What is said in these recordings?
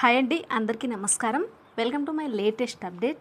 Hi అండి అందరికీ నమస్కారం. Welcome to my latest update.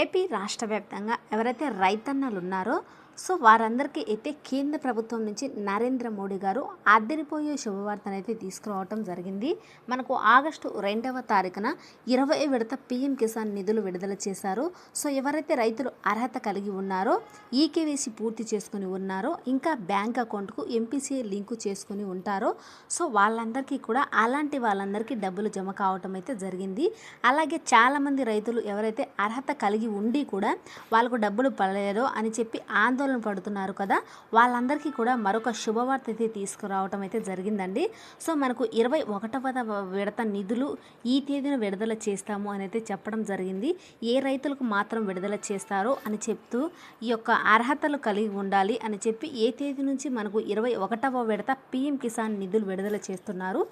AP రాష్ట్ర వ్యాప్తంగా ఎవరైతే రైతన్నలు ఉన్నారో సో వారందరికీ అయితే కేంద్ర ప్రభుత్వం నుంచి నరేంద్ర మోడీ గారు అద్దరిపోయే శుభవార్తను అయితే తీసుకురావటం జరిగింది. మనకు ఆగస్టు రెండవ తారీఖున ఇరవై విడత పిఎం కిసాన్ నిధులు విడుదల చేశారు. సో ఎవరైతే రైతులు అర్హత కలిగి ఉన్నారో ఈకేవీసీ పూర్తి చేసుకుని ఉన్నారో ఇంకా బ్యాంక్ అకౌంట్కు ఎంపీసీ లింకు చేసుకుని ఉంటారో సో వాళ్ళందరికీ కూడా అలాంటి వాళ్ళందరికీ డబ్బులు జమ కావటం అయితే జరిగింది. అలాగే చాలామంది రైతులు ఎవరైతే అర్హత కలిగి ఉండి కూడా వాళ్ళకు డబ్బులు పడలేదో అని చెప్పి ఆందోళన పడుతున్నారు కదా. వాళ్ళందరికీ కూడా మరొక శుభవార్త అయితే తీసుకురావటం అయితే జరిగిందండి. సో మనకు ఇరవై ఒకటవ విడత నిధులు ఈ తేదీన విడుదల చేస్తాము అని అయితే చెప్పడం జరిగింది. ఏ రైతులకు మాత్రం విడుదల చేస్తారో అని చెప్తూ ఈ యొక్క అర్హతలు కలిగి ఉండాలి అని చెప్పి ఏ తేదీ నుంచి మనకు ఇరవై ఒకటవ విడత పిఎం కిసాన్ నిధులు విడుదల చేస్తున్నారు.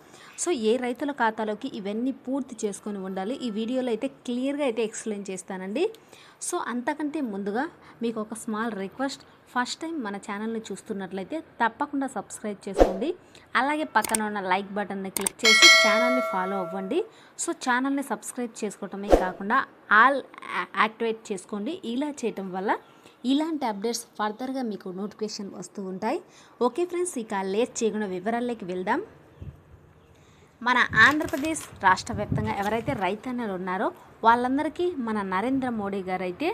సో ఏ రైతుల ఖాతాలోకి ఇవన్నీ పూర్తి చేసుకొని ఉండాలి? ఈ వీడియోలో అయితే క్లియర్గా అయితే ఎక్స్ప్లెయిన్ చేస్తానండి. సో అంతకంటే ముందుగా మీకు ఒక స్మాల్ రిక్వెస్ట్ ఫస్ట్ టైం మన ఛానల్ని చూస్తున్నట్లయితే తప్పకుండా సబ్స్క్రైబ్ చేసుకోండి. అలాగే పక్కన ఉన్న లైక్ బటన్ని క్లిక్ చేసి ఛానల్ని ఫాలో అవ్వండి. సో ఛానల్ని సబ్స్క్రైబ్ చేసుకోవటమే కాకుండా ఆల్ యాక్టివేట్ చేసుకోండి. ఇలా చేయటం వల్ల ఇలాంటి అప్డేట్స్ ఫర్దర్గా మీకు నోటిఫికేషన్ వస్తూ ఉంటాయి. ఓకే ఫ్రెండ్స్ ఇక లేట్ చేయకుండా వివరాల్లోకి వెళ్దాం. మన ఆంధ్రప్రదేశ్ రాష్ట్ర వ్యాప్తంగా ఎవరైతే రైతన్నలు ఉన్నారో వాళ్ళందరికీ మన నరేంద్ర మోడీ గారు అయితే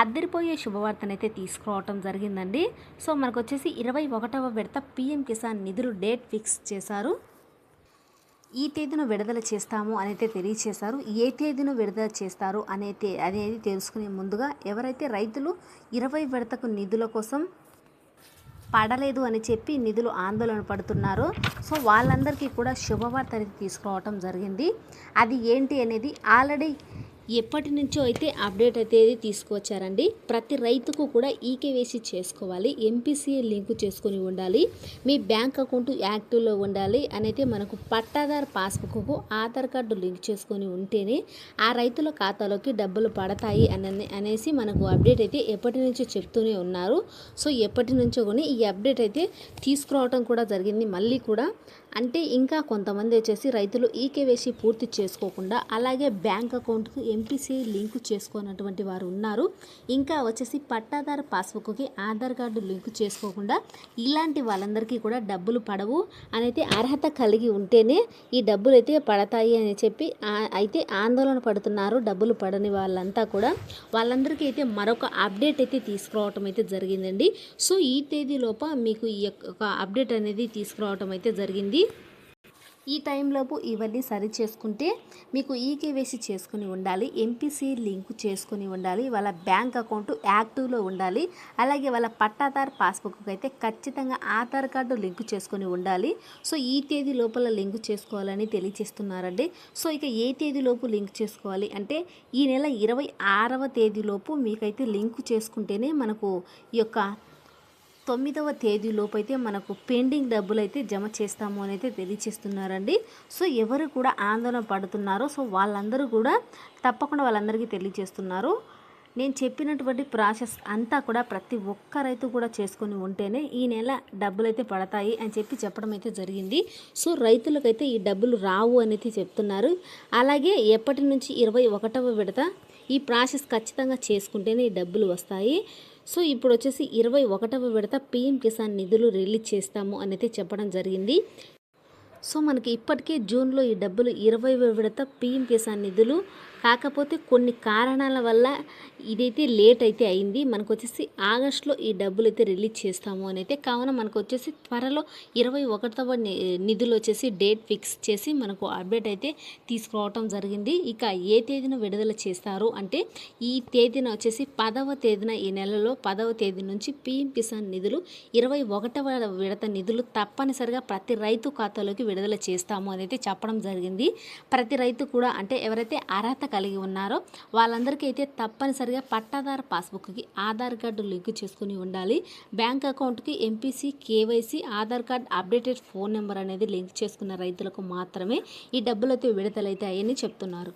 అద్దరిపోయే శుభవార్తనైతే తీసుకురావటం జరిగిందండి. సో మనకు వచ్చేసి ఇరవై ఒకటవ విడత పిఎం కిసాన్ నిధులు డేట్ ఫిక్స్ చేశారు. ఈ తేదీన విడుదల చేస్తాము అనైతే తెలియచేశారు. ఏ తేదీన విడుదల చేస్తారు అనేది అనేది తెలుసుకునే ముందుగా ఎవరైతే రైతులు ఇరవై విడతకు నిధుల కోసం పడలేదు అని చెప్పి నిధులు ఆందోళన పడుతున్నారు. సో వాళ్ళందరికీ కూడా శుభవార్త అనేది తీసుకురావటం జరిగింది. అది ఏంటి అనేది ఆల్రెడీ ఎప్పటి నుంచో అయితే అప్డేట్ అయితే తీసుకువచ్చారండి. ప్రతి రైతుకు కూడా ఈకేవేసి చేసుకోవాలి ఎంపీసీ లింకు చేసుకొని ఉండాలి మీ బ్యాంక్ అకౌంట్ యాక్టివ్లో ఉండాలి అనైతే మనకు పట్టాదారు పాస్బుక్కు ఆధార్ కార్డు లింక్ చేసుకొని ఉంటేనే ఆ రైతుల ఖాతాలోకి డబ్బులు పడతాయి అని అనేసి మనకు అప్డేట్ అయితే ఎప్పటి నుంచో చెప్తూనే ఉన్నారు. సో ఎప్పటి నుంచో కొని ఈ అప్డేట్ అయితే తీసుకురావటం కూడా జరిగింది. మళ్ళీ కూడా అంటే ఇంకా కొంతమంది వచ్చేసి రైతులు ఈకేవేసి పూర్తి చేసుకోకుండా అలాగే బ్యాంక్ అకౌంట్కి ఎంపీసీ లింకు చేసుకున్నటువంటి వారు ఉన్నారు. ఇంకా వచ్చేసి పట్టాదారు పాస్బుక్కి ఆధార్ కార్డు లింకు చేసుకోకుండా ఇలాంటి వాళ్ళందరికీ కూడా డబ్బులు పడవు. అనైతే అర్హత కలిగి ఉంటేనే ఈ డబ్బులు అయితే పడతాయి అని చెప్పి అయితే ఆందోళన పడుతున్నారు. డబ్బులు పడని వాళ్ళంతా కూడా వాళ్ళందరికీ అయితే మరొక అప్డేట్ అయితే తీసుకురావటం అయితే జరిగిందండి. సో ఈ తేదీలోప మీకు ఈ యొక్క అప్డేట్ అనేది తీసుకురావటం అయితే జరిగింది. ఈ టైంలోపు ఇవన్నీ సరి చేసుకుంటే మీకు ఈకేవేసి చేసుకుని ఉండాలి ఎంపీసీ లింక్ చేసుకుని ఉండాలి వాళ్ళ బ్యాంక్ అకౌంట్ యాక్టివ్లో ఉండాలి అలాగే వాళ్ళ పట్టాధార్ పాస్బుక్కి అయితే ఖచ్చితంగా ఆధార్ కార్డు లింక్ చేసుకుని ఉండాలి. సో ఈ తేదీ లోపల లింక్ చేసుకోవాలని తెలియచేస్తున్నారండి సో ఇక ఏ తేదీలోపు లింక్ చేసుకోవాలి అంటే ఈ నెల ఇరవై ఆరవ తేదీలోపు మీకైతే లింక్ చేసుకుంటేనే మనకు ఈ యొక్క తొమ్మిదవ తేదీలోపు అయితే మనకు పెండింగ్ డబ్బులు అయితే జమ చేస్తాము అని అయితే తెలియచేస్తున్నారండి. సో ఎవరు కూడా ఆందోళన పడుతున్నారో సో వాళ్ళందరూ కూడా తప్పకుండా వాళ్ళందరికీ తెలియజేస్తున్నారు నేను చెప్పినటువంటి ప్రాసెస్ అంతా కూడా ప్రతి ఒక్క రైతు కూడా చేసుకొని ఉంటేనే ఈ నెల డబ్బులు అయితే పడతాయి అని చెప్పి చెప్పడం అయితే జరిగింది. సో రైతులకైతే ఈ డబ్బులు రావు అనేది చెప్తున్నారు. అలాగే ఎప్పటి నుంచి ఇరవై ఒకటవ విడత ఈ ప్రాసెస్ ఖచ్చితంగా చేసుకుంటేనే ఈ డబ్బులు వస్తాయి. సో ఇప్పుడు వచ్చేసి ఇరవై ఒకటవ విడత పిఎం కిసాన్ నిధులు రిలీజ్ చేస్తాము అనేది చెప్పడం జరిగింది. సో మనకి ఇప్పటికే జూన్లో ఈ డబ్బులు ఇరవై విడత పిఎం కిసాన్ నిధులు కాకపోతే కొన్ని కారణాల వల్ల ఇదైతే లేట్ అయితే అయింది. మనకు వచ్చేసి ఆగస్టులో ఈ డబ్బులు అయితే రిలీజ్ చేస్తాము అని అయితే కావున మనకు వచ్చేసి త్వరలో ఇరవై ఒకటవ నిధులు వచ్చేసి డేట్ ఫిక్స్ చేసి మనకు అప్డేట్ అయితే తీసుకురావటం జరిగింది. ఇక ఏ తేదీన విడుదల చేస్తారు అంటే ఈ తేదీన వచ్చేసి పదవ తేదీన ఈ నెలలో పదవ తేదీ నుంచి పిఎం కిసాన్ నిధులు ఇరవై ఒకటవ విడత నిధులు తప్పనిసరిగా ప్రతి రైతు ఖాతాలోకి విడుదల చేస్తాము అని అయితే చెప్పడం జరిగింది. ప్రతి రైతు కూడా అంటే ఎవరైతే అర్హత కలిగి ఉన్నారో వాళ్ళందరికీ అయితే తప్పనిసరిగా పట్టాదారు పాస్బుక్కి ఆధార్ కార్డు లింక్ చేసుకుని ఉండాలి. బ్యాంక్ అకౌంట్కి MPC KYC Aadhaar card updated phone number అనేది లింక్ చేసుకున్న రైతులకు మాత్రమే ఈ డబ్బులతో విడుదలైతే అయ్యని చెప్తున్నారు.